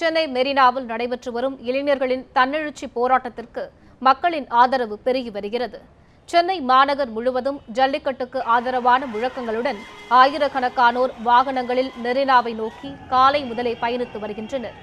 சென்னை மெரினாவில் நடைபெற்று வரும் இளைஞர்களின் தன்னெழுச்சி போராட்டத்திற்கு மக்களின் ஆதரவு பெருகி வருகிறது. சென்னை மாநகர் முழுவதும் ஜல்லிக்கட்டுக்கு ஆதரவான முழக்கங்களுடன் ஆயிரக்கணக்கானோர் வாகனங்களில் மெரினாவை நோக்கி காலை முதலே பயணித்து வருகின்றனர்.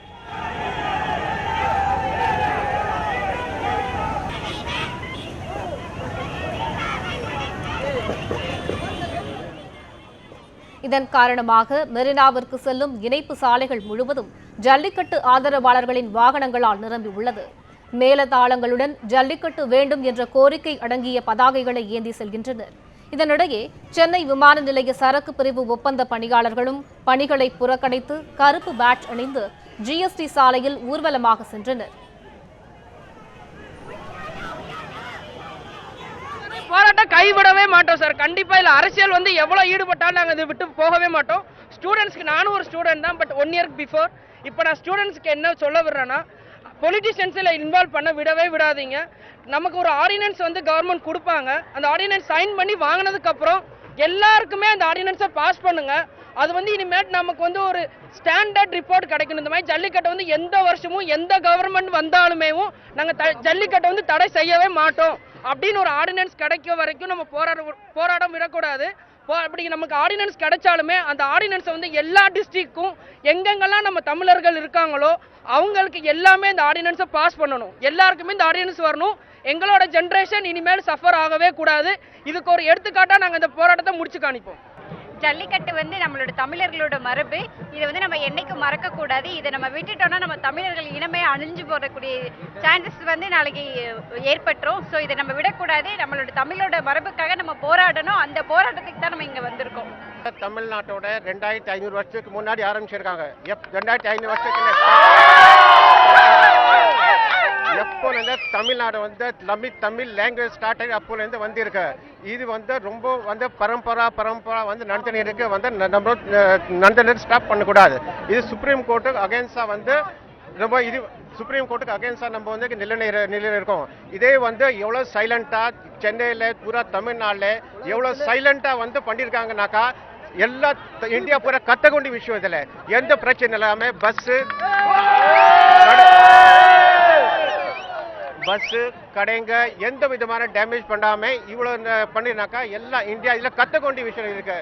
இதன் காரணமாக மெரினாவிற்கு செல்லும் இணைப்பு சாலைகள் முழுவதும் ஜல்லிக்கட்டு ஆதரவாளர்களின் வாகனங்களால் நிரம்பியுள்ளது மேலதாளங்களுடன் ஜல்லிக்கட்டு வேண்டும் என்ற கோரிக்கை அடங்கிய பதாகைகளை ஏந்தி செல்கின்றனர். இதனிடையே சென்னை விமான நிலைய சரக்கு பிரிவு ஒப்பந்த பணியாளர்களும் பணிகளை புறக்கணித்து கருப்பு பேட்ச் அணிந்து ஜிஎஸ்டி சாலையில் ஊர்வலமாக சென்றனர். போராட்டம் கைவிடவே மாட்டோம் சார் கண்டிப்பாக இல்லை. அரசியல் வந்து எவ்வளோ ஈடுபட்டாலும் நாங்கள் இதை விட்டு போகவே மாட்டோம். ஸ்டூடெண்ட்ஸ்க்கு நானும் ஒரு ஸ்டூடெண்ட் தான் பட் ஒன் இயர்க்கு பிஃபோர் இப்போ நான் ஸ்டூடெண்ட்ஸ்க்கு என்ன சொல்ல விடுறேன்னா பொலிட்டிஷியன்ஸில் இன்வால்வ் பண்ண விடவே விடாதீங்க. நமக்கு ஒரு ஆர்டினன்ஸ் வந்து கவர்மெண்ட் கொடுப்பாங்க. அந்த ஆர்டினன்ஸ் சைன் பண்ணி வாங்கினதுக்கப்புறம் எல்லாருக்குமே அந்த ஆர்டினன்ஸை பாஸ் பண்ணுங்கள் அது வந்து இனிமேட் நமக்கு வந்து ஒரு ஸ்டாண்டர்ட் ரிப்போர்ட் கிடைக்கணும். இந்த மாதிரி ஜல்லிக்கட்டை வந்து எந்த வருஷமும் எந்த கவர்மெண்ட் வந்தாலுமேவும் நாங்கள் த ஜல்லிக்கட்டை வந்து தடை செய்யவே மாட்டோம். அப்படின்னு ஒரு ஆர்டினன்ஸ் கிடைக்க வரைக்கும் நம்ம போராட போராடம் விடக்கூடாது. போ அப்படி நமக்கு ஆர்டினன்ஸ் கிடைச்சாலுமே அந்த ஆர்டினன்ஸை வந்து எல்லா டிஸ்ட்ரிக்ட்க்கும் எங்கெங்கெல்லாம் நம்ம தமிழர்கள் இருக்காங்களோ அவங்களுக்கு எல்லாமே இந்த ஆர்டினன்ஸை பாஸ் பண்ணணும். எல்லாருக்குமே இந்த ஆர்டினன்ஸ் வரணும். எங்களோட ஜென்ரேஷன் இனிமேல் சஃபர் ஆகவே கூடாது. இதுக்கு ஒரு எடுத்துக்காட்டாக நாங்கள் இந்த போராட்டத்தை முடிச்சு காணிப்போம். ஜல்லிக்கட்டு வந்து நம்மளோட தமிழர்களோட மரபு. இதை வந்து நம்ம என்னைக்கும் மறக்கக்கூடாது. இதை நம்ம விட்டுட்டோம்னா நம்ம தமிழர்கள் இனமே அழிஞ்சு போடக்கூடிய சான்சஸ் வந்து நாளைக்கு ஏற்பட்டுரும். ஸோ இதை நம்ம விடக்கூடாது. நம்மளோட தமிழோட மரபுக்காக நம்ம போராடணும். அந்த போராட்டத்துக்கு தான் நம்ம இங்கே வந்திருக்கோம். தமிழ்நாட்டோட ரெண்டாயிரத்தி ஐநூறு வருஷத்துக்கு முன்னாடி ஆரம்பிச்சிருக்காங்க. எப் ரெண்டாயிரத்தி ஐநூறு வருஷத்துக்கு தமிழ்நாடு வந்து தமிழ் தமிழ் லாங்குவேஜ் ஸ்டார்ட் ஆகி அப்போலேருந்து வந்திருக்கு. இது வந்து ரொம்ப வந்து பரம்பரா பரம்பரா வந்து நடத்தினு இருக்கு. வந்து ந- நம்ம நடத்தினர் ஸ்டாப் பண்ணக்கூடாது. இது சுப்ரீம் கோர்ட்டுக்கு அகேன்ஸ்டாக வந்து ரொம்ப இது சுப்ரீம் கோர்ட்டுக்கு அகேன்ஸ்டாக நம்ம வந்து நிலைநிற நிலையில் இருக்கோம். இதே வந்து எவ்வளோ சைலண்ட்டாக சென்னையில் பூரா தமிழ்நாட்டில் எவ்வளோ சைலண்ட்டாக வந்து பண்ணியிருக்காங்கனாக்கா எல்லா இந்தியா பூரா கற்றுக்கொண்ட விஷயம் இதில். எந்த பிரச்சனை இல்லாமல் பஸ்ஸு பஸ்ஸு கடைங்க எந்த விதமான டேமேஜ் பண்ணாமல் இவ்வளோ பண்ணினாக்கா எல்லா இந்தியா இதில் கற்றுக்கொண்ட விஷயம் இருக்கு.